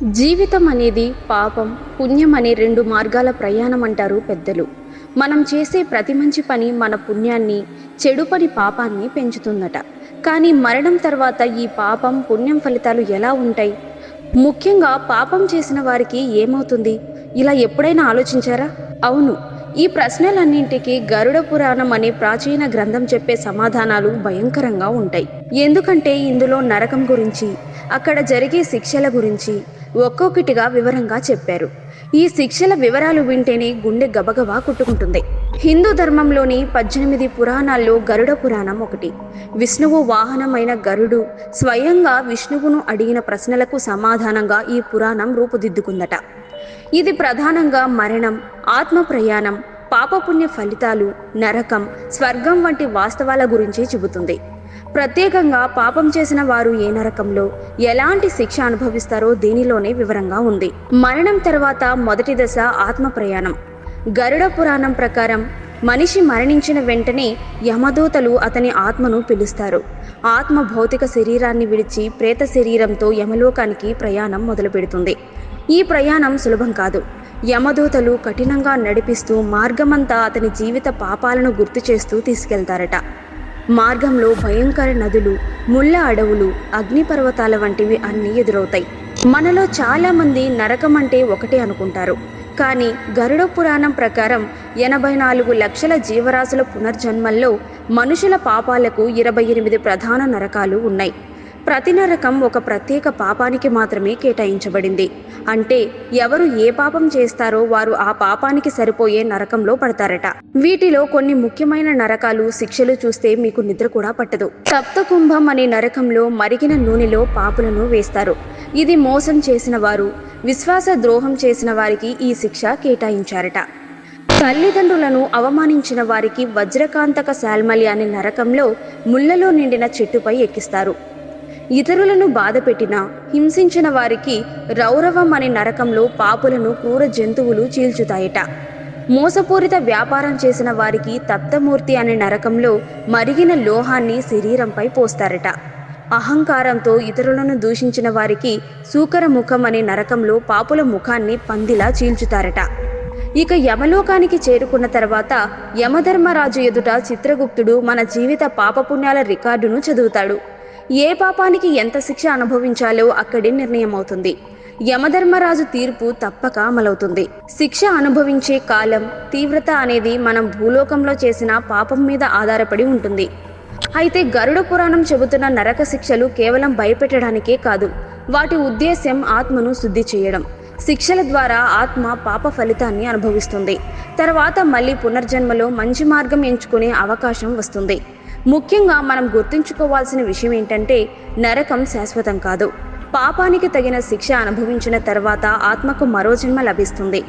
జీవితం అనేది పాపం పుణ్యం అనే రెండు మార్గాల ప్రయాణం అంటారు పెద్దలు. మనం చేసే ప్రతి మంచి పని మన పుణ్యాన్ని చెడు పని పాపాన్ని పెంచుతుందట. కానీ మరణం తర్వాత ఈ పాపం పుణ్యం ఫలితాలు ఎలా ఉంటాయి? ముఖ్యంగా పాపం చేసిన వారికి ఏమవుతుంది? ఇలా ఎప్పుడైనా ఆలోచించారా? అవును. ఈ ప్రశ్నలన్నింటికి గరుడ పురాణం అనే ప్రాచీన గ్రంథం చెప్పే సమాధానాలు భయంకరంగా ఉంటాయి. ఎందుకంటే ఇందులో నరకం గురించి అక్కడ జరిగే శిక్షల గురించి ఒక్కొక్కటిగా వివరంగా చెప్పారు. ఈ శిక్షల వివరాలు వింటేనే గుండె గబగబా కుట్టుకుంటుంది. హిందూ ధర్మంలోని పద్దెనిమిది పురాణాల్లో గరుడ పురాణం ఒకటి. విష్ణువు వాహనమైన గరుడు స్వయంగా విష్ణువును అడిగిన ప్రశ్నలకు సమాధానంగా ఈ పురాణం రూపుదిద్దుకుందట. ఇది ప్రధానంగా మరణం ఆత్మ ప్రయాణం పాపపుణ్య ఫలితాలు నరకం స్వర్గం వంటి వాస్తవాల గురించి చెబుతుంది. ప్రత్యేకంగా పాపం చేసిన వారు ఏ నరకంలో ఎలాంటి శిక్ష అనుభవిస్తారో దీనిలోనే వివరంగా ఉంది. మరణం తర్వాత మొదటి దశ ఆత్మ ప్రయాణం గరుడ పురాణం ప్రకారం మనిషి మరణించిన వెంటనే యమదూతలు అతని ఆత్మను పిలుస్తారు. ఆత్మ భౌతిక శరీరాన్ని విడిచి ప్రేత శరీరంతో యమలోకానికి ప్రయాణం మొదలు పెడుతుంది ఈ ప్రయాణం సులభం కాదు. యమదూతలు కఠినంగా నడిపిస్తూ మార్గమంతా అతని జీవిత పాపాలను గుర్తు చేస్తూ తీసుకెళ్తారట. మార్గంలో భయంకర నదులు ముళ్ళ అడవులు అగ్నిపర్వతాల వంటివి అన్నీ ఎదురవుతాయి. మనలో చాలామంది నరకం అంటే ఒకటే అనుకుంటారు. కానీ గరుడ పురాణం ప్రకారం ఎనభై నాలుగు లక్షల జీవరాశుల పునర్జన్మల్లో మనుషుల పాపాలకు ఇరవై ఎనిమిది ప్రధాన నరకాలు ఉన్నాయి. ప్రతి నరకం ఒక ప్రత్యేక పాపానికి మాత్రమే కేటాయించబడింది. అంటే ఎవరు ఏ పాపం చేస్తారో వారు ఆ పాపానికి సరిపోయే నరకంలో పడతారట. వీటిలో కొన్ని ముఖ్యమైన నరకాలు శిక్షలు చూస్తే మీకు నిద్ర కూడా పట్టదు. సప్తకుంభం అనే నరకంలో మరిగిన నూనెలో పాపులను వేస్తారు. ఇది మోసం చేసిన వారు విశ్వాస ద్రోహం చేసిన వారికి ఈ శిక్ష కేటాయించారట. తల్లిదండ్రులను అవమానించిన వారికి వజ్రకాంతక శాల్మలి అనే నరకంలో ముళ్ళలో నిండిన చెట్టుపై ఎక్కిస్తారు. ఇతరులను బాధపెట్టిన హింసించిన వారికి రౌరవం అనే నరకంలో పాపులను క్రూర జంతువులు చీల్చుతాయట. మోసపూరిత వ్యాపారం చేసిన వారికి తప్తమూర్తి అనే నరకంలో మరిగిన లోహాన్ని శరీరంపై పోస్తారట. అహంకారంతో ఇతరులను దూషించిన వారికి సూకర ముఖం అనే నరకంలో పాపుల ముఖాన్ని పందిలా చీల్చుతారట. ఇక యమలోకానికి చేరుకున్న తర్వాత యమధర్మరాజు ఎదుట చిత్రగుప్తుడు మన జీవిత పాపపుణ్యాల రికార్డును చదువుతాడు. ఏ పాపానికి ఎంత శిక్ష అనుభవించాలో అక్కడే నిర్ణయమవుతుంది. యమధర్మరాజు తీర్పు తప్పక అమలవుతుంది. శిక్ష అనుభవించే కాలం తీవ్రత అనేది మనం భూలోకంలో చేసిన పాపం మీద ఆధారపడి ఉంటుంది. అయితే గరుడ పురాణం చెబుతున్న నరక శిక్షలు కేవలం భయపెట్టడానికే కాదు వాటి ఉద్దేశ్యం ఆత్మను శుద్ధి చేయడం. శిక్షల ద్వారా ఆత్మ పాప ఫలితాన్ని అనుభవిస్తుంది. తర్వాత మళ్ళీ పునర్జన్మలో మంచి మార్గం ఎంచుకునే అవకాశం వస్తుంది. ముఖ్యంగా మనం గుర్తుంచుకోవాల్సిన విషయం ఏంటంటే నరకం శాశ్వతం కాదు. పాపానికి తగిన శిక్ష అనుభవించిన తర్వాత ఆత్మకు మరో జన్మ లభిస్తుంది.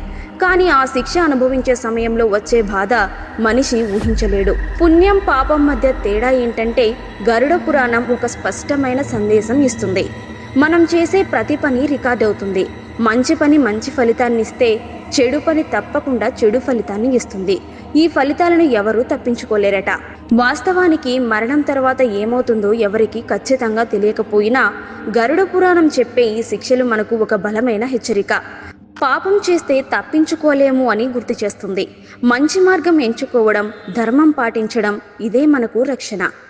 కానీ ఆ శిక్ష అనుభవించే సమయంలో వచ్చే బాధ మనిషి ఊహించలేడు. పుణ్యం పాపం మధ్య తేడా ఏంటంటే గరుడ పురాణం ఒక స్పష్టమైన సందేశం ఇస్తుంది. మనం చేసే ప్రతి పని రికార్డ్ అవుతుంది. మంచి పని మంచి ఫలితాన్ని ఇస్తే చెడు పని తప్పకుండా చెడు ఫలితాన్ని ఇస్తుంది. ఈ ఫలితాలను ఎవరూ తప్పించుకోలేరట. వాస్తవానికి మరణం తర్వాత ఏమవుతుందో ఎవరికి ఖచ్చితంగా తెలియకపోయినా గరుడ పురాణం చెప్పే ఈ శిక్షలు మనకు ఒక బలమైన హెచ్చరిక. పాపం చేస్తే తప్పించుకోలేము అని గుర్తు చేస్తుంది. మంచి మార్గం ఎంచుకోవడం ధర్మం పాటించడం ఇదే మనకు రక్షణ.